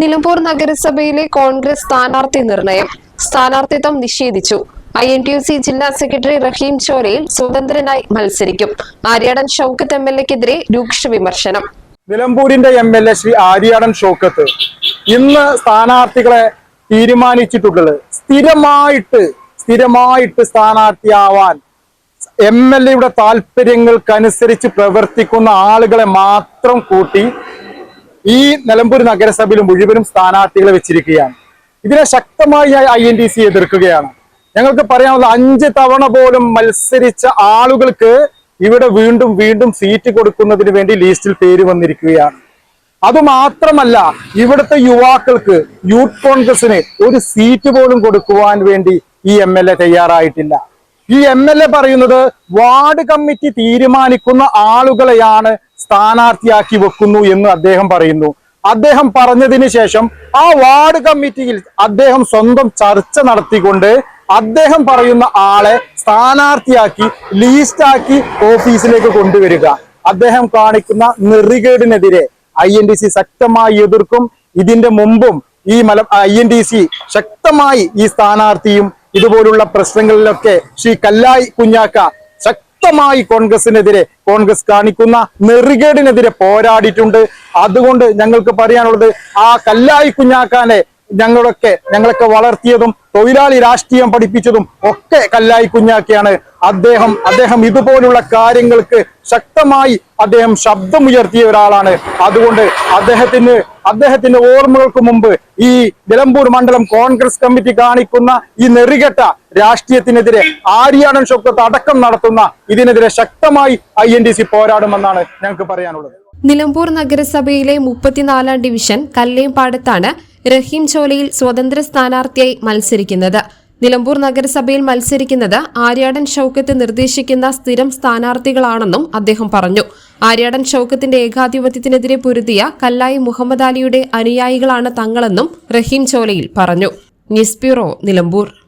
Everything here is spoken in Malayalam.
Nilambur നഗരസഭയിലെ കോൺഗ്രസ് സ്ഥാനാർത്ഥി നിർണയം. സ്ഥാനാർത്ഥിത്വം നിഷേധിച്ചു. I N T U C ജില്ലാ സെക്രട്ടറി റഹീം ചോരയിൽ സ്വതന്ത്രനായി മത്സരിക്കും. ആര്യാടൻ ഷൌക്കത്ത് എം എൽ എക്കെതിരെ രൂക്ഷ വിമർശനം. നിലമ്പൂരിന്റെ M L A Shri Aryadan Shoukath ഇന്ന് സ്ഥാനാർത്ഥികളെ തീരുമാനിച്ചിട്ടുള്ളത് സ്ഥിരമായിട്ട് സ്ഥിരമായിട്ട് സ്ഥാനാർത്ഥിയാവാൻ എം എൽ എയുടെ താല്പര്യങ്ങൾക്കനുസരിച്ച് പ്രവർത്തിക്കുന്ന ആളുകളെ മാത്രം കൂട്ടി ഈ നിലമ്പൂർ നഗരസഭയിൽ മുഴുവനും സ്ഥാനാർത്ഥികളെ വെച്ചിരിക്കുകയാണ്. ഇതിനെ ശക്തമായി ഐ എൻ ഡി സി എതിർക്കുകയാണ്. ഞങ്ങൾക്ക് പറയാനുള്ള അഞ്ച് തവണ പോലും മത്സരിച്ച ആളുകൾക്ക് ഇവിടെ വീണ്ടും വീണ്ടും സീറ്റ് കൊടുക്കുന്നതിന് വേണ്ടി ലിസ്റ്റിൽ പേര് വന്നിരിക്കുകയാണ്. അതുമാത്രമല്ല ഇവിടുത്തെ യുവാക്കൾക്ക് യൂത്ത് കോൺഗ്രസിന് ഒരു സീറ്റ് പോലും കൊടുക്കുവാൻ വേണ്ടി ഈ എം എൽ എ തയ്യാറായിട്ടില്ല. ഈ എം എൽ എ പറയുന്നത് വാർഡ് കമ്മിറ്റി തീരുമാനിക്കുന്ന ആളുകളെയാണ് സ്ഥാനാർത്ഥിയാക്കി വെക്കുന്നു എന്ന് അദ്ദേഹം പറയുന്നു. അദ്ദേഹം പറഞ്ഞതിന് ശേഷം ആ വാർഡ് കമ്മിറ്റിയിൽ അദ്ദേഹം സ്വന്തം ചർച്ച നടത്തിക്കൊണ്ട് അദ്ദേഹം പറയുന്ന ആളെ സ്ഥാനാർത്ഥിയാക്കി ലീസ്റ്റാക്കി ഓഫീസിലേക്ക് കൊണ്ടുവരിക. അദ്ദേഹം കാണിക്കുന്ന നെറികേടിനെതിരെ ഐ എൻ ഡി സി ശക്തമായി എതിർക്കും. ഇതിന്റെ മുമ്പും ഈ മല ഐ എൻ ഡി സി ശക്തമായി ഈ സ്ഥാനാർത്ഥിയും ഇതുപോലുള്ള പ്രശ്നങ്ങളിലൊക്കെ ശ്രീ കല്ലായി കുഞ്ഞാക്ക ശക്തമായി കോൺഗ്രസിനെതിരെ കോൺഗ്രസ് കാണിക്കുന്ന നെറികേടിനെതിരെ പോരാടിയിട്ടുണ്ട്. അതുകൊണ്ട് ഞങ്ങൾക്ക് പറയാനുള്ളത് ആ കല്ലായി കുഞ്ഞാക്കാനെ ഞങ്ങളൊക്കെ ഞങ്ങളൊക്കെ വളർത്തിയതും തൊഴിലാളി രാഷ്ട്രീയം പഠിപ്പിച്ചതും ഒക്കെ കല്ലായി കുഞ്ഞാക്കിയാണ്. അദ്ദേഹം അദ്ദേഹം ഇതുപോലുള്ള കാര്യങ്ങൾക്ക് ശക്തമായി അദ്ദേഹം ശബ്ദമുയർത്തിയ ഒരാളാണ്. അതുകൊണ്ട് അദ്ദേഹത്തിന് അദ്ദേഹത്തിന്റെ ഓർമ്മകൾക്ക് മുമ്പ് ഈ നിലമ്പൂർ മണ്ഡലം കോൺഗ്രസ് കമ്മിറ്റി കാണിക്കുന്ന ഈ നെറികെട്ട രാഷ്ട്രീയത്തിനെതിരെ ആര്യാടൻ ശക്തത്തെ അടക്കം നടത്തുന്ന ഇതിനെതിരെ ശക്തമായി ഐ പോരാടുമെന്നാണ് ഞങ്ങൾക്ക് പറയാനുള്ളത്. നിലമ്പൂർ നഗരസഭയിലെ മുപ്പത്തിനാലാം ഡിവിഷൻ കല്ലേംപാടത്താണ് റഹീം ചോലയിൽ സ്വതന്ത്ര സ്ഥാനാർത്ഥിയായി മത്സരിക്കുന്നത്. നിലമ്പൂർ നഗരസഭയിൽ മത്സരിക്കുന്നത് ആര്യാടൻ ഷൌക്കത്ത് നിർദ്ദേശിക്കുന്ന സ്ഥിരം സ്ഥാനാർത്ഥികളാണെന്നും അദ്ദേഹം പറഞ്ഞു. ആര്യാടൻ ഷൌക്കത്തിന്റെ ഏകാധിപത്യത്തിനെതിരെ പൊരുതിയ കല്ലായി മുഹമ്മദ് അലിയുടെ അനുയായികളാണ് തങ്ങളെന്നും റഹീം ചോലയിൽ പറഞ്ഞു. News bureau Nilambur.